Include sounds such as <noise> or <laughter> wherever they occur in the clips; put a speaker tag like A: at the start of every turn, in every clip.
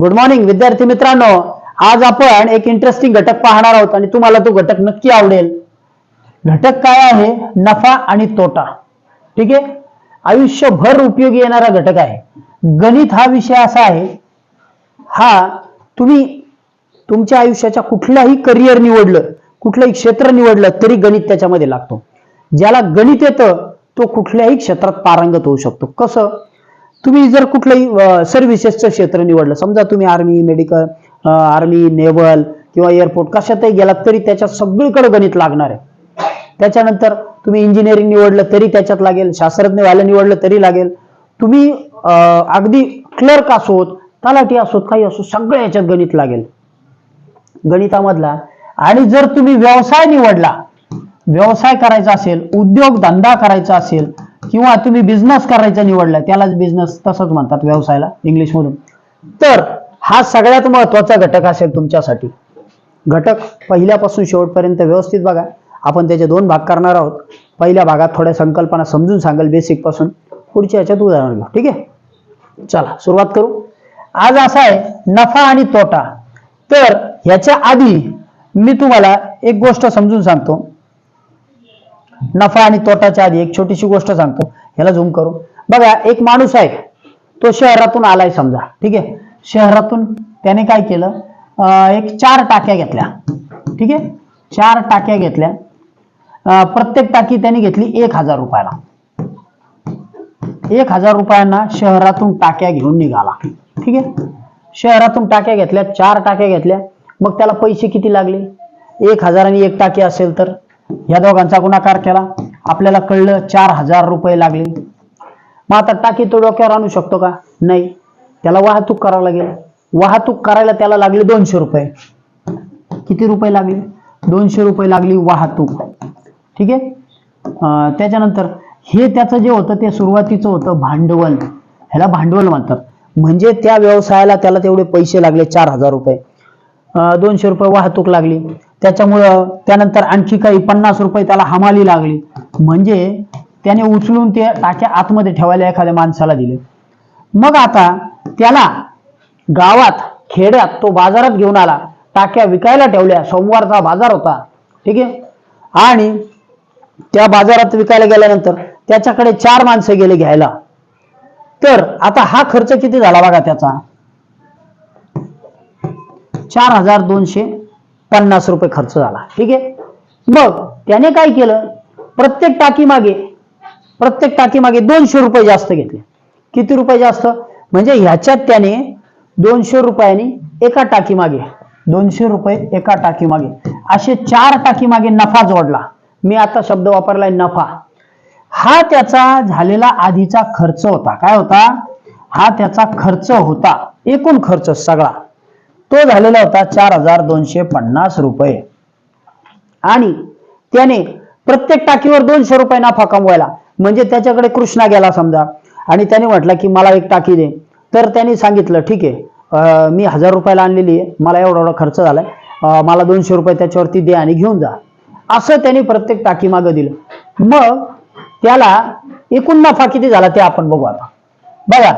A: Good morning विद्यार्थी मित्रांनो. आज आपण एक इंटरेस्टिंग घटक पाहणार आहोत आणि तुम्हाला तो घटक नक्की आवडेल. घटक काय आहे? नफा आणि तोटा. ठीक आहे? आयुष्यभर उपयोगी येणारा घटक आहे. गणित हा विषय असा आहे हा तुम्ही तुमच्या आयुष्याच्या कुठल्याही करिअर निवडलं कुठलंही क्षेत्र निवडलं तरी गणित त्याच्यामध्ये लागतो. ज्याला गणित येतं तो कुठल्याही क्षेत्रात पारंगत होऊ शकतो. कसं? तुम्ही जर कुठलंही सर्व्हिसेसचं क्षेत्र निवडलं समजा तुम्ही आर्मी मेडिकल आर्मी नेव्हल किंवा एअरपोर्ट कशातही गेलात तरी त्याच्यात सगळीकडे गणित लागणार आहे. त्याच्यानंतर तुम्ही इंजिनिअरिंग निवडलं तरी त्याच्यात लागेल. शास्त्रज्ञ व्हायला निवडलं तरी लागेल. तुम्ही अं, अगदी क्लर्क असोत तलाठी असोत काही असो सगळ्या याच्यात गणित लागेल. गणितामधला. आणि जर तुम्ही व्यवसाय निवडला व्यवसाय करायचा असेल उद्योग धंदा करायचा असेल किंवा तुम्ही बिझनेस करायचा निवडला त्यालाच बिझनेस तसंच म्हणतात व्यवसायाला इंग्लिश मधून. तर हा सगळ्यात महत्त्वाचा घटक असेल तुमच्यासाठी. घटक पहिल्यापासून शेवटपर्यंत व्यवस्थित बघा. आपण त्याचे दोन भाग करणार आहोत. पहिल्या भागात थोड्या संकल्पना समजून सांगाल बेसिकपासून. पुढच्या याच्यात उदाहरण घेऊ. ठीक आहे? चला सुरुवात करू. आज असा आहे नफा आणि तोटा. तर ह्याच्या आधी मी तुम्हाला एक गोष्ट समजून सांगतो. नफा आणि तोटाच्या आधी एक छोटीशी गोष्ट सांगतो. ह्याला झूम करू बघा एक माणूस आहे तो शहरातून आलाय समजा. ठीक आहे? शहरातून त्याने काय केलं? अं, एक चार टाक्या घेतल्या. ठीक आहे? चार टाक्या घेतल्या. प्रत्येक टाकी त्याने घेतली एक हजार रुपयाला. एक हजार रुपयांना शहरातून टाक्या घेऊन निघाला. ठीक आहे? शहरातून टाक्या घेतल्या चार टाक्या घेतल्या. मग त्याला पैसे किती लागले? एक हजार आणि एक टाकी असेल तर? या दोघांचा गुणाकार केला. आपल्याला कळलं चार हजार रुपये लागले. मग आता टाकी तो डोक्यावर आणू शकतो का? नाही. त्याला वाहतूक करावं लागेल. वाहतूक करायला त्याला लागले दोनशे रुपये. किती रुपये लागले? दोनशे रुपये लागली वाहतूक. ठीक आहे? अं, त्याच्यानंतर हे त्याचं जे होतं ते सुरुवातीचं होतं भांडवल. ह्याला भांडवल म्हणतात. म्हणजे त्या व्यवसायाला त्याला तेवढे पैसे लागले चार हजार रुपये. दोनशे रुपये वाहतूक लागली. त्याच्यामुळं त्यानंतर आणखी काही पन्नास रुपये त्याला हमाली लागली. म्हणजे त्याने उचलून ते टाक्या आतमध्ये ठेवायला एखाद्या माणसाला दिले. मग आता त्याला गावात खेड्यात तो बाजारात घेऊन आला. टाक्या विकायला ठेवल्या. सोमवारचा बाजार होता. ठीक आहे? आणि त्या बाजारात विकायला गेल्यानंतर त्याच्याकडे चार माणसं गेले घ्यायला. तर आता हा खर्च किती झाला बघा त्याचा? चार हजार दोनशे पन्नास रुपये खर्च झाला. ठीक आहे? मग त्याने काय केलं? प्रत्येक टाकी मागे प्रत्येक टाकी मागे दोनशे रुपये जास्त घेतले. किती रुपये जास्त? म्हणजे ह्याच्यात त्याने दोनशे रुपयांनी एका टाकी मागे दोनशे रुपये एका टाकी मागे असे चार टाकी मागे नफा जोडला. मी आता शब्द वापरलाय नफा. हा त्याचा झालेला आधीचा खर्च होता. काय होता? हा त्याचा खर्च होता. एकूण खर्च सगळा. तो झालेला होता चार हजार दोनशे पन्नास रुपये. आणि त्याने प्रत्येक टाकीवर दोनशे रुपये नफा कमवायला. म्हणजे त्याच्याकडे कृष्णा गेला समजा. आणि त्याने म्हटलं की मला एक टाकी दे. तर त्याने सांगितलं ठीक आहे. मी हजार रुपयाला आणलेली आहे. मला एवढा एवढा खर्च झालाय. मला दोनशे रुपये त्याच्यावरती दे आणि घेऊन जा. असं त्याने प्रत्येक टाकी मागं दिलं. मग त्याला एकूण नफा किती झाला ते आपण बघू आता. बघा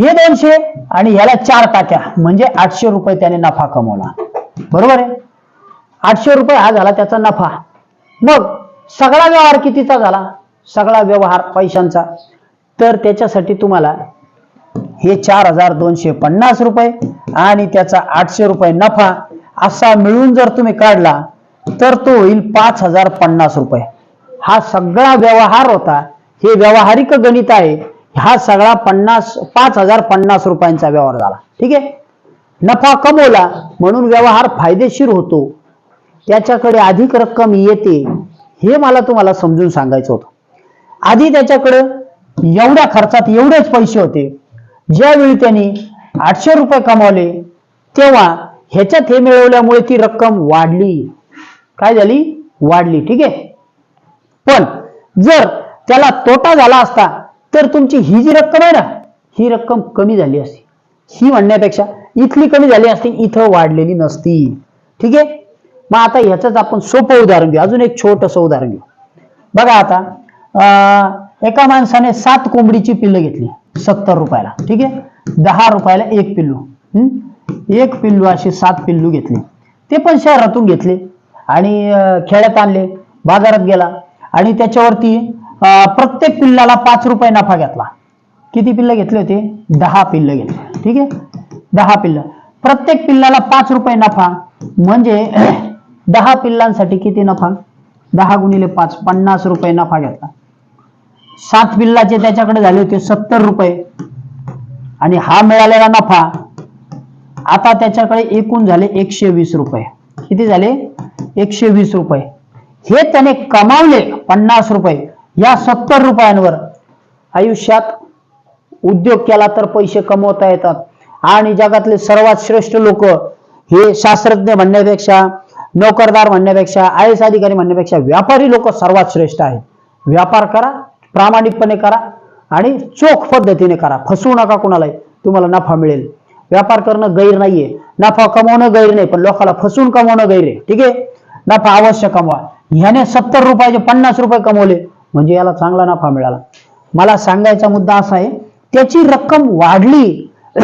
A: हे दोनशे आणि ह्याला चार टाक्या. म्हणजे आठशे रुपये त्याने नफा कमवला. बरोबर आहे? आठशे रुपये हा झाला त्याचा नफा. मग सगळा व्यवहार कितीचा झाला? सगळा व्यवहार पैशांचा. तर त्याच्यासाठी तुम्हाला हे चार हजार दोनशे पन्नास रुपये आणि त्याचा आठशे रुपये नफा असा मिळून जर तुम्ही काढला तर तो होईल पाच हजार पन्नास रुपये. हा सगळा व्यवहार होता. हे व्यावहारिक गणित आहे. हा सगळा पन्नास पाच हजार पन्नास रुपयांचा व्यवहार झाला. ठीक आहे? नफा कमवला म्हणून व्यवहार फायदेशीर होतो. त्याच्याकडे अधिक रक्कम येते हे मला तुम्हाला समजून सांगायचं होतं. आधी त्याच्याकडे एवढ्या खर्चात एवढेच पैसे होते. ज्यावेळी त्यांनी आठशे रुपये कमावले तेव्हा ह्याच्यात हे मिळवल्यामुळे ती रक्कम वाढली. काय झाली? वाढली. ठीक आहे? पण जर त्याला तोटा झाला असता तर तुमची ही जी रक्कम आहे ना ही रक्कम कमी झाली असती. ही म्हणण्यापेक्षा इथली कमी झाली असती इथं वाढलेली नसती. ठीक आहे? मग आता ह्याच आपण सोपं उदाहरण घेऊ. अजून एक छोटस उदाहरण घेऊ. बघा आता एका माणसाने सात कोंबडीची पिल्लं घेतली सत्तर रुपयाला. ठीक आहे? दहा रुपयाला एक पिल्लू. हम्म एक पिल्लू असे सात पिल्लू घेतले. ते पण शहरातून घेतले आणि खेड्यात आणले बाजारात गेला. आणि त्याच्यावरती प्रत्येक पिल्लाला पाच रुपये नफा घेतला. किती पिल्ल घेतले होते? दहा पिल्ल घेतले. ठीक आहे? दहा पिल्ल. प्रत्येक पिल्लाला पाच रुपये नफा. म्हणजे <clears throat> दहा पिल्लांसाठी किती नफा? दहा गुणिले पाच पन्नास रुपये नफा घेतला. सात पिल्लाचे त्याच्याकडे झाले होते सत्तर रुपये. आणि हा मिळालेला नफा आता त्याच्याकडे एकूण झाले एकशे वीस रुपये. किती झाले? एकशे वीस रुपये. हे त्याने कमावले पन्नास रुपये. या सत्तर रुपयांवर आयुष्यात उद्योग केला तर पैसे कमवता येतात. आणि जगातले सर्वात श्रेष्ठ लोक हे शास्त्रज्ञ म्हणण्यापेक्षा नोकरदार म्हणण्यापेक्षा आय एस अधिकारी म्हणण्यापेक्षा व्यापारी लोक सर्वात श्रेष्ठ आहेत. व्यापार करा प्रामाणिकपणे करा आणि चोख पद्धतीने करा. फसवू नका कुणालाही. तुम्हाला नफा मिळेल. व्यापार करणं गैर नाहीये. नफा कमवणं गैर नाही पण लोकांना फसवून कमवणं गैर आहे. ठीक आहे? नफा अवश्य कमवा. ह्याने सत्तर रुपयाचे पन्नास रुपये कमवले. म्हणजे याला चांगला नफा मिळाला. मला सांगायचा मुद्दा असा आहे त्याची रक्कम वाढली <clears throat>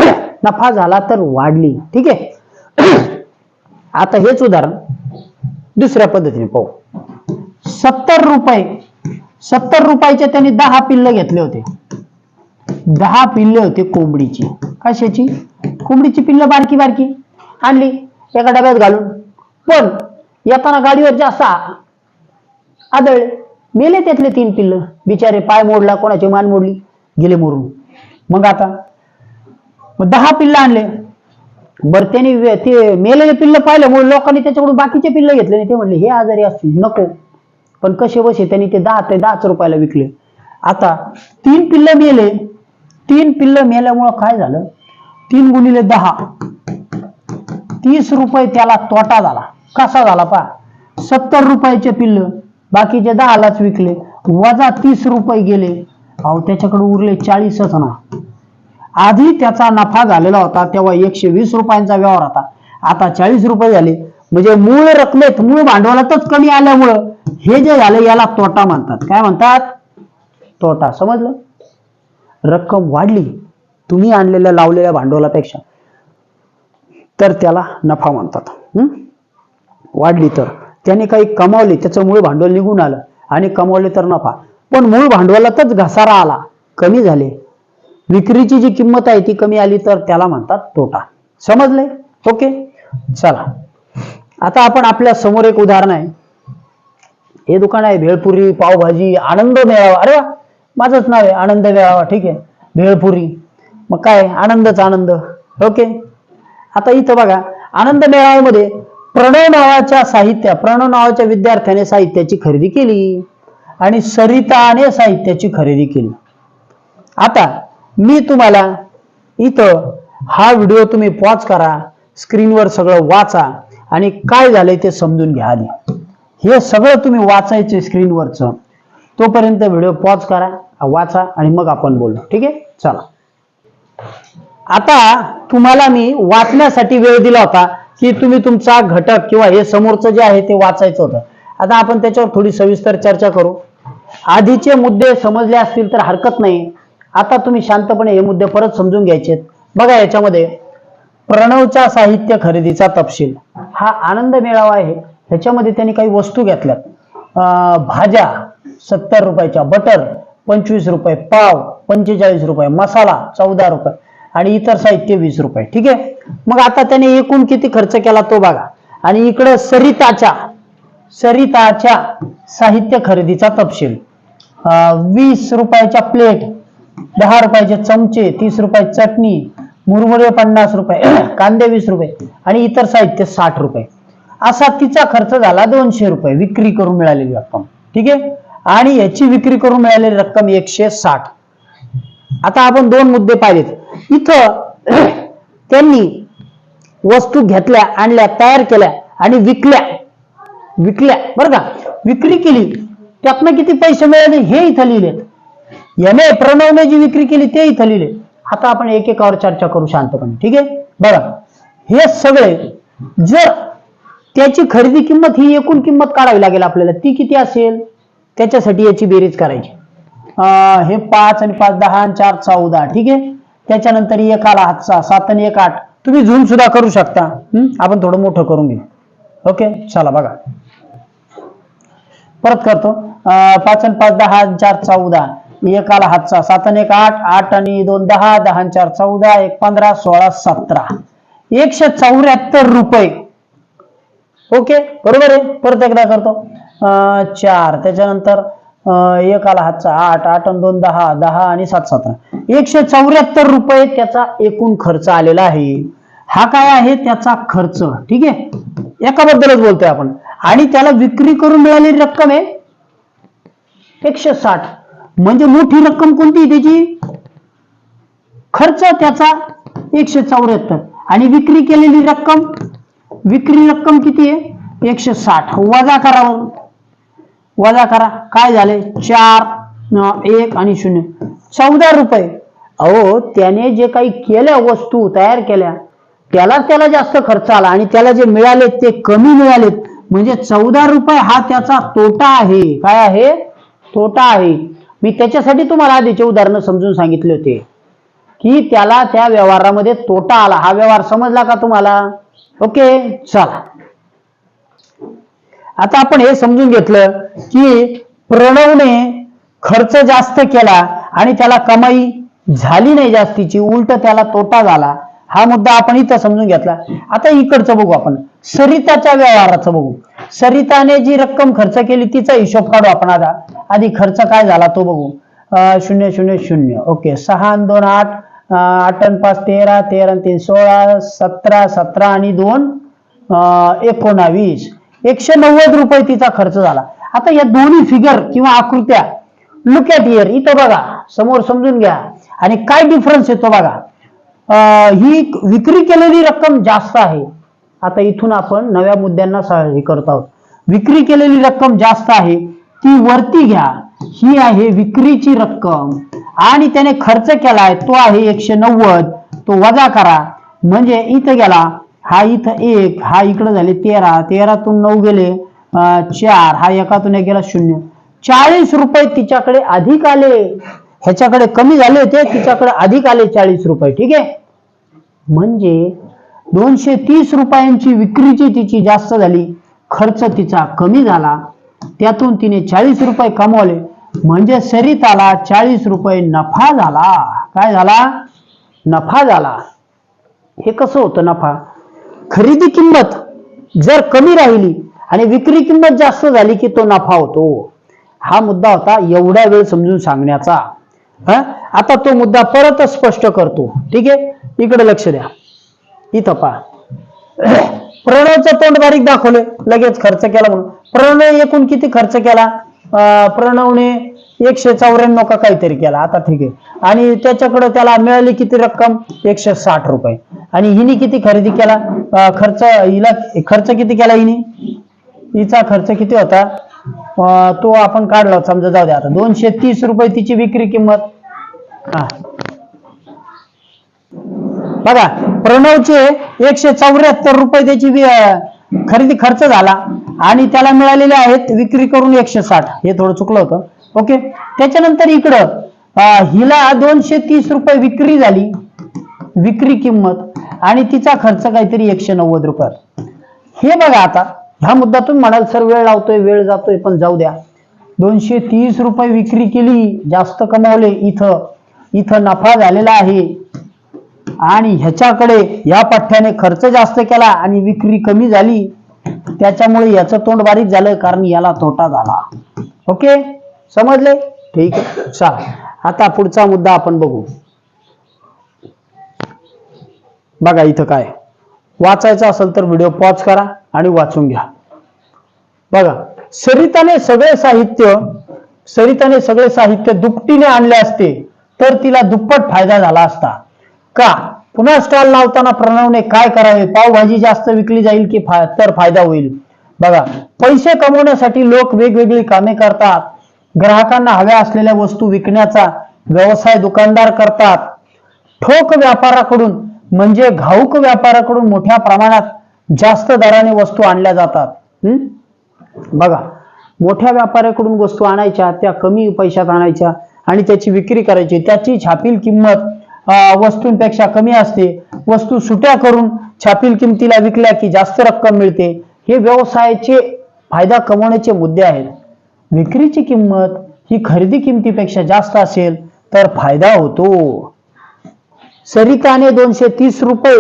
A: नफा झाला तर वाढली. ठीक आहे? <clears throat> आता हेच उदाहरण दुसऱ्या पद्धतीने पाहू. सत्तर रुपये सत्तर रुपयाचे त्यांनी दहा पिल्ल घेतले होते. दहा पिल्ले होते कोंबडीची. कशाची? कोंबडीची पिल्ल बारकी बारकी. आणली एका डब्यात घालून. पण येताना गाडीवर जास्त आदळले. मेले त्यातले तीन पिल्ल. बिचारे पाय मोडला कोणाची मान मोडली गेले मोरून. मग आता मग दहा पिल्ल आणले. बरं त्यांनी ते मेलेले पिल्ल पाहिल्यामुळे लोकांनी त्याच्याकडून बाकीचे पिल्ल घेतले नाही. ते म्हणले हे आजारी असतील नको. पण कसे बसे त्यांनी ते दहा ते दहाच रुपयाला विकले. आता तीन पिल्ल मेले. तीन पिल्ल मेल्यामुळं काय झालं? तीन गुणिले दहा. तीस रुपये त्याला तोटा झाला. कसा झाला पा सत्तर रुपयाचे पिल्ल. बाकीचे दहालाच विकले. वजा तीस रुपये गेले. अहो त्याच्याकडे उरले चाळीसच ना. आधी त्याचा नफा झालेला होता तेव्हा एकशे वीस रुपयांचा व्यवहार होता. आता चाळीस रुपये झाले. म्हणजे मूळ रकमेत मूळ भांडवलातच कमी आल्यामुळं हे जे झालं याला तोटा म्हणतात. काय म्हणतात? तोटा. समजलं? रक्कम वाढली. तुम्ही आणलेल्या लावलेल्या भांडवलापेक्षा. तर त्याला नफा म्हणतात. वाढली तर. त्याने काही कमावले त्याचं मूळ भांडवल निघून आलं. आणि कमावले तर नफा. पण मूळ भांडवलातच घसारा आला. कमी झाले. विक्रीची जी किंमत आहे ती कमी आली तर त्याला म्हणतात तोटा. समजले ओके? चला. आता आपण आपल्यासमोर एक उदाहरण आहे. हे दुकान आहे भेळपुरी पावभाजी आनंद मेळावा. अरे वा! माझंच नाव आहे आनंद मेळावा. ठीक आहे. भेळपुरी. मग काय? आनंदच आनंद. ओके? आता इथं बघा. आनंद मेळाव्यामध्ये प्रणव नावाच्या साहित्य प्रणव नावाच्या विद्यार्थ्याने साहित्याची खरेदी केली आणि सरिताने साहित्याची खरेदी केली. आता मी तुम्हाला इथं हा व्हिडिओ तुम्ही पॉज करा स्क्रीनवर सगळं वाचा आणि काय झालंय ते समजून घ्या आधी. हे सगळं तुम्ही वाचायचे स्क्रीनवरचं. तोपर्यंत व्हिडिओ पॉज करा वाचा आणि मग आपण बोलू. ठीक आहे? चला. आता तुम्हाला मी वाचण्यासाठी वेळ दिला होता. की तुम्ही तुमचा घटक किंवा हे समोरचं जे आहे ते वाचायचं होतं. आता आपण त्याच्यावर थोडी सविस्तर चर्चा करू. आधीचे मुद्दे समजले असतील तर हरकत नाही. आता तुम्ही शांतपणे हे मुद्दे परत समजून घ्यायचे बघा याच्यामध्ये प्रणवच्या साहित्य खरेदीचा तपशील. हा आनंद मेळावा आहे. ह्याच्यामध्ये त्यांनी काही वस्तू घेतल्यात. भाज्या सत्तर रुपयाच्या बटर पंचवीस रुपये पाव पंचेचाळीस रुपये मसाला चौदा रुपये. आणि इतर साहित्य वीस रुपये. ठीक आहे? मग आता त्याने एकूण किती खर्च केला तो बघा. आणि इकडं सरिताच्या सरिताच्या साहित्य खरेदीचा तपशील. वीस रुपयाच्या प्लेट दहा रुपयाचे चमचे तीस रुपये चटणी मुरमुरे पन्नास रुपये <clears throat> कांदे वीस रुपये आणि इतर साहित्य साठ रुपये. असा तिचा खर्च झाला दोनशे रुपये विक्री करून मिळालेली रक्कम. ठीक आहे? आणि याची विक्री करून मिळालेली रक्कम एकशे साठ. आता आपण दोन मुद्दे पाहिलेत. इथं <clears throat> त्यांनी वस्तू घेतल्या आणल्या तयार केल्या आणि विकल्या. विकल्या. बरं का? विक्री केली. त्यातनं किती पैसे मिळाले? हे इथं लिहिलेत. याने प्रणवने जी विक्री केली ते इथं लिहिले आता आपण एकेकावर चर्चा करू शांतपणे. ठीक आहे? बरं. हे सगळे जर त्याची खरेदी किंमत ही एकूण किंमत काढावी लागेल आपल्याला ती किती असेल? त्याच्यासाठी याची बेरीज करायची. अं, हे पाच आणि पाच दहा आणि चार चौदा. ठीक आहे? त्याच्यानंतर एक आला हातचा सात आणि एक आठ. तुम्ही झूम सुद्धा करू शकता. आपण थोडं मोठं करून घेऊ. ओके? चला बघा. परत करतो. पाच आणि पाच दहा चार चौदा. एक आला हातचा. सात आणि एक आठ. आठ आणि दोन दहा. दहा आणि चार चौदा. एक पंधरा सोळा सतरा. एकशे चौऱ्याहत्तर रुपये. ओके? बरोबर आहे? परत एकदा करतो. अं, चार. त्याच्यानंतर एक आला हातचा आठ आठ आणि दोन दहा दहा आणि सात सतरा. एकशे चौऱ्याहत्तर रुपये त्याचा एकूण खर्च आलेला आहे. हा काय आहे? त्याचा खर्च. ठीक आहे? एकाबद्दलच बोलतोय आपण. आणि त्याला विक्री करून मिळालेली रक्कम आहे एकशे साठ. म्हणजे मोठी रक्कम कोणती त्याची? खर्च त्याचा एकशे चौऱ्याहत्तर. आणि विक्री केलेली रक्कम विक्री रक्कम किती आहे? एकशे साठ. वजा करावं. वजा करा. काय झाले? चार एक आणि शून्य. चौदा रुपये. अहो त्याने जे काही केल्या वस्तू तयार केल्या त्याला त्याला जास्त खर्च आला आणि त्याला जे मिळाले ते कमी मिळालेत म्हणजे चौदा रुपये हा त्याचा तोटा आहे. काय आहे? तोटा आहे. मी त्याच्यासाठी तुम्हाला आधीचे उदाहरणं समजून सांगितले होते. की त्याला त्या व्यवहारामध्ये तोटा आला. हा व्यवहार समजला का तुम्हाला? ओके चला. आता आपण हे समजून घेतलं की प्रणवने खर्च जास्त केला आणि त्याला कमाई झाली नाही जास्तीची उलट त्याला तोटा झाला. हा मुद्दा आपण इथं समजून घेतला. आता इकडचं बघू आपण. सरिताच्या व्यवहाराचं बघू. सरिताने जी रक्कम खर्च केली तिचा हिशोब काढू आपण आता. आधी खर्च काय झाला तो बघू. शून्य शून्य शून्य. ओके. सहा आणि दोन आठ. आठ आणि पाच तेरा तेरा तीन सोळा सतरा सतरा आणि दोन अं, एकोणावीस. एकशे नव्वद रुपये तिचा खर्च झाला. आता या दोन्ही फिगर किंवा आकृत्या लुक ॲट इयर इथं बघा समोर समजून घ्या. आणि काय डिफरन्स येतो बघा? ही विक्री केलेली रक्कम जास्त आहे. आता इथून आपण नव्या मुद्द्यांना हे करत आहोत. विक्री केलेली रक्कम जास्त आहे. ती वरती घ्या. ही आहे विक्रीची रक्कम. आणि त्याने खर्च केलाय तो आहे एकशे नव्वद. तो वजा करा. म्हणजे इथं गेला हा इथं एक हा इकडे झाले तेरा. तेरातून नऊ गेले चार. हा एकातून एक गेला शून्य. चाळीस रुपये तिच्याकडे अधिक आले. ह्याच्याकडे कमी झाले होते तिच्याकडे अधिक आले चाळीस रुपये. ठीक आहे? म्हणजे दोनशे तीस रुपयांची विक्रीची तिची जास्त झाली. खर्च तिचा कमी झाला. त्यातून तिने चाळीस रुपये कमवले. म्हणजे सरिताला चाळीस रुपये नफा झाला. काय झाला? नफा झाला. हे कसं होतं नफा? खरेदी किंमत जर कमी राहिली आणि विक्री किंमत जास्त झाली की तो नफा होतो. हा मुद्दा होता एवढा वेळ समजून सांगण्याचा. हा? आता तो मुद्दा परत स्पष्ट करतो. ठीक आहे? इकडे लक्ष द्या. इथं पहा. <clears throat> प्रणयचं तोंड बारीक दाखवले लगेच खर्च केला म्हणून. प्रणव एकूण किती खर्च केला? अं, प्रणवने एकशे चौऱ्याण्णव का काहीतरी केला. आता ठीक आहे. आणि त्याच्याकडे त्याला मिळाली किती रक्कम? एकशे साठ रुपये. आणि हिने किती खरेदी केला? खर्च हिला खर्च किती केला हिने? हिचा खर्च किती होता? तो आपण काढला समजा जाऊ द्या आता. दोनशे तीस रुपये तिची विक्री किंमत. हा. बघा प्रणवचे एकशे चौऱ्याहत्तर रुपये त्याची खरेदी खर्च झाला. आणि त्याला मिळालेले आहेत विक्री करून एकशे साठ. हे थोडं चुकलं होतं. ओके? त्याच्यानंतर इकडं हिला दोनशे तीस रुपये विक्री झाली. विक्री किंमत. आणि तिचा खर्च काहीतरी एकशे नव्वद रुपये. हे बघा आता ह्या मुद्दा तुम्ही म्हणाल सर वेळ लावतोय वेळ जातोय पण जाऊ द्या. दोनशे तीस रुपये विक्री केली जास्त कमावले इथं. इथं नफा झालेला आहे. आणि ह्याच्याकडे या पठ्ठ्याने खर्च जास्त केला आणि विक्री कमी झाली. त्याच्यामुळे याचं तोंड बारीक झालं कारण याला तोटा झाला. ओके? समजले? ठीक आहे. चला आता पुढचा मुद्दा आपण बघू. बघा इथं काय वाचायचं असेल तर व्हिडिओ पॉज करा आणि वाचून घ्या. बघा सरिताने सगळे साहित्य सरिताने सगळे साहित्य दुपटीने आणले असते तर तिला दुप्पट फायदा झाला असता. का? पुन्हा स्टॉल लावताना प्रणवने काय करावे? पावभाजी जास्त विकली जाईल की फा- तर फायदा होईल? बघा पैसे कमवण्यासाठी लोक वेगवेगळी कामे करतात. ग्राहकांना हव्या असलेल्या वस्तू विकण्याचा व्यवसाय दुकानदार करतात. ठोक व्यापाराकडून म्हणजे घाऊक व्यापाराकडून मोठ्या प्रमाणात जास्त दराने वस्तू आणल्या जातात. बघा मोठ्या व्यापाऱ्याकडून वस्तू आणायच्या त्या कमी पैशात आणायच्या आणि त्याची विक्री करायची. त्याची छापील किंमत वस्तूंपेक्षा कमी असते. वस्तू सुट्या करून छापील किमतीला विकल्या की जास्त रक्कम मिळते. हे व्यवसायाचे फायदा कमवण्याचे मुद्दे आहेत. विक्रीची किंमत ही खरेदी किमतीपेक्षा जास्त असेल तर फायदा होतो. सरिताने दोनशे तीस रुपये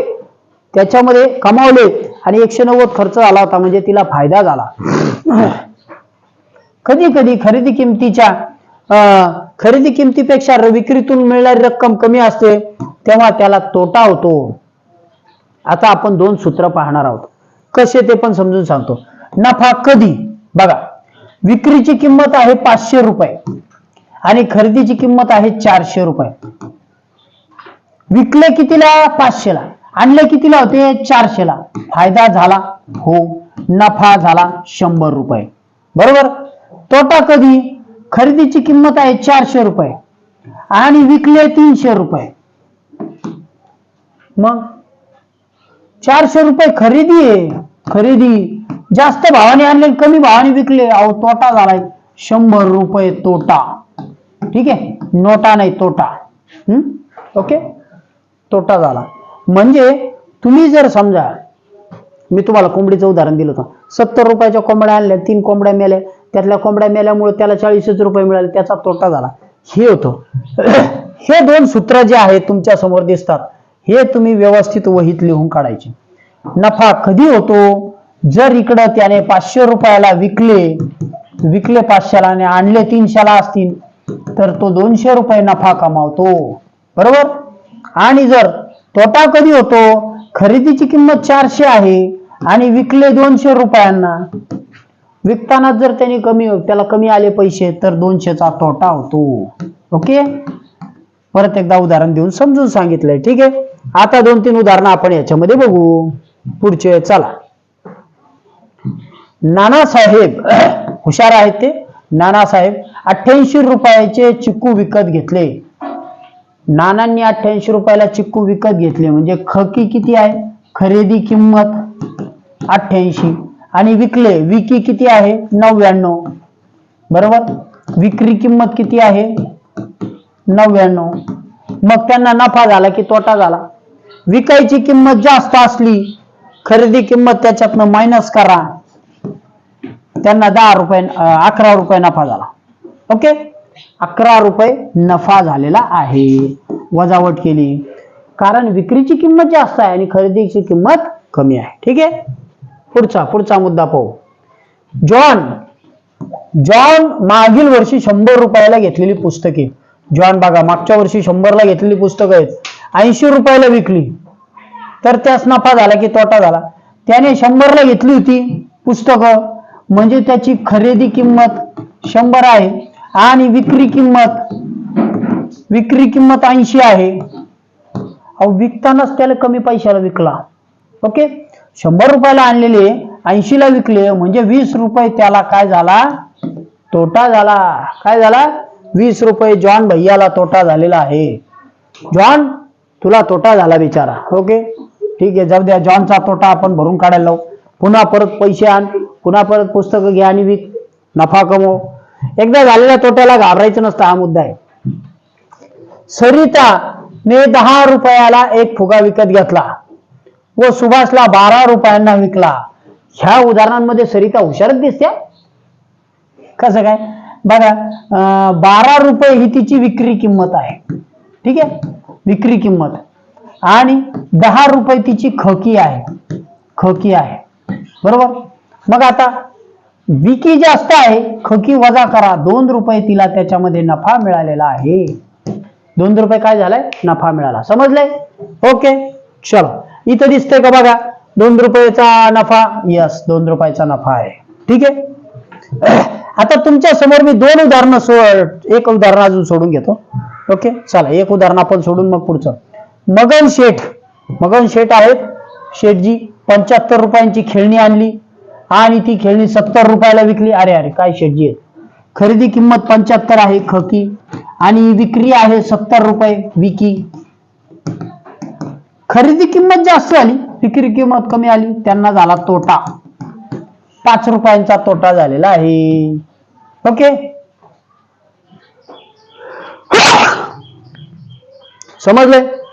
A: त्याच्यामध्ये कमावले आणि एकशे नव्वद खर्च झाला होता म्हणजे तिला फायदा झाला. कधी कधी खरेदी किमतीच्या अं, खरेदी किमतीपेक्षा विक्रीतून मिळणारी रक्कम कमी असते तेव्हा त्याला तोटा होतो. आता आपण दोन सूत्र पाहणार आहोत. कसे ते पण समजून सांगतो. नफा कधी? बघा. विक्रीची किंमत आहे पाचशे रुपये आणि खरेदीची किंमत आहे चारशे रुपये. विकले कितीला? पाचशेला. आणले कितीला होते? चारशेला. फायदा झाला? हो. नफा झाला? शंभर रुपये. बरोबर? तोटा कधी? खरेदीची किंमत आहे चारशे रुपये आणि विकले तीनशे रुपये. मग? चारशे रुपये खरेदी आहे. खरेदी जास्त भावाने आणले कमी भावाने विकले. अहो तोटा झालाय. शंभर रुपये तोटा. ठीक आहे? नोटा नाही तोटा. हम्म? ओके? तोटा झाला. म्हणजे तुम्ही जर समजा मी तुम्हाला कोंबडीचं उदाहरण दिलं होतं. सत्तर रुपयाच्या कोंबड्या आणल्या तीन कोंबड्या मेल्या. त्यातल्या कोंबड्या मेल्यामुळे त्याला चाळीसच रुपये मिळाले. त्याचा तोटा झाला. हे होतं. <coughs> हे दोन सूत्र जे आहेत तुमच्यासमोर दिसतात. हे तुम्ही व्यवस्थित वहीत लिहून काढायचे. नफा कधी होतो? जर इकडं त्याने पाचशे रुपयाला विकले विकले पाचशेला आणि आणले तीनशेला असतील तर तो दोनशे रुपये नफा कमावतो. बरोबर? आणि जर तोटा कधी होतो? खरेदीची किंमत चारशे आहे आणि विकले दोनशे रुपयांना. विकताना जर त्याने कमी त्याला कमी आले पैसे तर दोनशेचा तोटा होतो. ओके? परत एकदा उदाहरण देऊन समजून सांगितलंय. ठीक आहे? आता दोन तीन उदाहरणं आपण याच्यामध्ये बघू. पुढचे चला. नानासाहेब हुशार आहेत ते. नानासाहेब अठ्ठ्याऐंशी रुपयाचे चिक्कू विकत घेतले. नानांनी अठ्ठ्याऐंशी रुपयाला चिक्कू विकत घेतले. म्हणजे खकी किती आहे? खरेदी किंमत अठ्ठ्याऐंशी. आणि विकले. विकी किती आहे? नव्याण्णव. बरोबर? विक्री किंमत किती आहे? नव्याण्णव. मग त्यांना नफा झाला की तोटा झाला? विकायची किंमत जास्त असली खरेदी किंमत त्याच्यातनं मायनस करा. त्यांना दहा रुपये अकरा रुपये नफा झाला. ओके अकरा रुपये नफा झालेला आहे. वजावट केली. कारण विक्रीची किंमत जास्त आहे आणि खरेदीची किंमत कमी आहे. ठीक आहे? पुढचा पुढचा मुद्दा पाहू. जॉन जॉन मागील वर्षी शंभर रुपयाला घेतलेली पुस्तके. जॉन बघा मागच्या वर्षी शंभरला घेतलेली पुस्तकं आहेत. ऐंशी रुपयाला विकली. तर त्यास नफा झाला की तोटा झाला. त्याने शंभरला घेतली होती पुस्तकं. म्हणजे त्याची खरेदी किंमत शंभर आहे आणि विक्री किंमत विक्री किंमत ऐंशी आहे. अहो विकतानाच त्याला कमी पैशाला विकला. ओके? शंभर रुपयाला आणलेले ऐंशीला विकले म्हणजे वीस रुपये त्याला काय झाला? तोटा झाला. काय झाला? वीस रुपये जॉन भैयाला तोटा झालेला आहे. जॉन तुला तोटा झाला बिचारा. ओके? ठीक आहे जाऊ द्या जॉनचा तोटा आपण भरून काढायला लावू. पुन्हा परत पैसे आण पुन्हा परत पुस्तकं घ्या आणि विक नफा कमव. एकदा झालेल्या तोट्याला घाबरायचं नसतं हा मुद्दा आहे. सरिताने दहा रुपयाला एक फुगा विकत घेतला व सुभाषला बारा रुपयांना विकला. ह्या उदाहरणांमध्ये सरिता हुशारच दिसते. कसं काय? बघा अं, बारा रुपये ही तिची विक्री किंमत आहे. ठीक आहे? विक्री किंमत. आणि दहा रुपये तिची खकी आहे. खकी आहे. बरोबर? मग आता विकी जास्त आहे खकी वजा करा. दोन रुपये तिला त्याच्यामध्ये नफा मिळालेला आहे. दोन रुपये काय झालाय? नफा मिळाला. समजलंय? ओके. चलो. इथं दिसतंय का बघा? दोन रुपयाचा नफा. यस दोन रुपयाचा नफा आहे. ठीक आहे? <clears throat> आता तुमच्यासमोर मी दोन उदाहरणं सो एक उदाहरण अजून सोडून घेतो. ओके? चला एक उदाहरण आपण सोडून मग पुढचं. मगन शेठ. मगन शेठ आहेत. शेठजी पंच्याहत्तर रुपयांची खेळणी आणली आणि ती खेळणी सत्तर रुपयाला विकली. अरे अरे काय शेटजी आहेत खरेदी किंमत पंच्याहत्तर आहे खकी आणि विक्री आहे सत्तर रुपये विकी. खरेदी किंमत जास्त आली विक्री किंमत कमी आली त्यांना झाला तोटा. पाच रुपयांचा तोटा झालेला आहे. ओके? <coughs> समजलंय?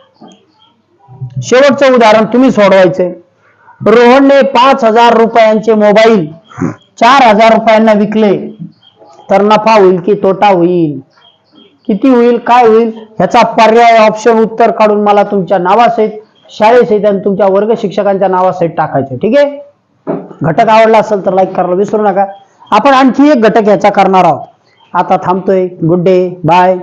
A: शेवटचं उदाहरण तुम्ही सोडवायचंय रोहनने पाच हजार रुपयांचे मोबाईल चार हजार रुपयांना विकले. तर नफा होईल की तोटा होईल? किती होईल काय होईल? ह्याचा पर्याय ऑप्शन उत्तर काढून मला तुमच्या नावासहित शाळेसहित आणि तुमच्या वर्ग शिक्षकांच्या नावासहित टाकायचे. ठीक आहे? घटक आवडला असेल तर लाईक करायला विसरू नका. आपण आणखी एक घटक ह्याचा करणार आहोत. आता थांबतोय. Good day bye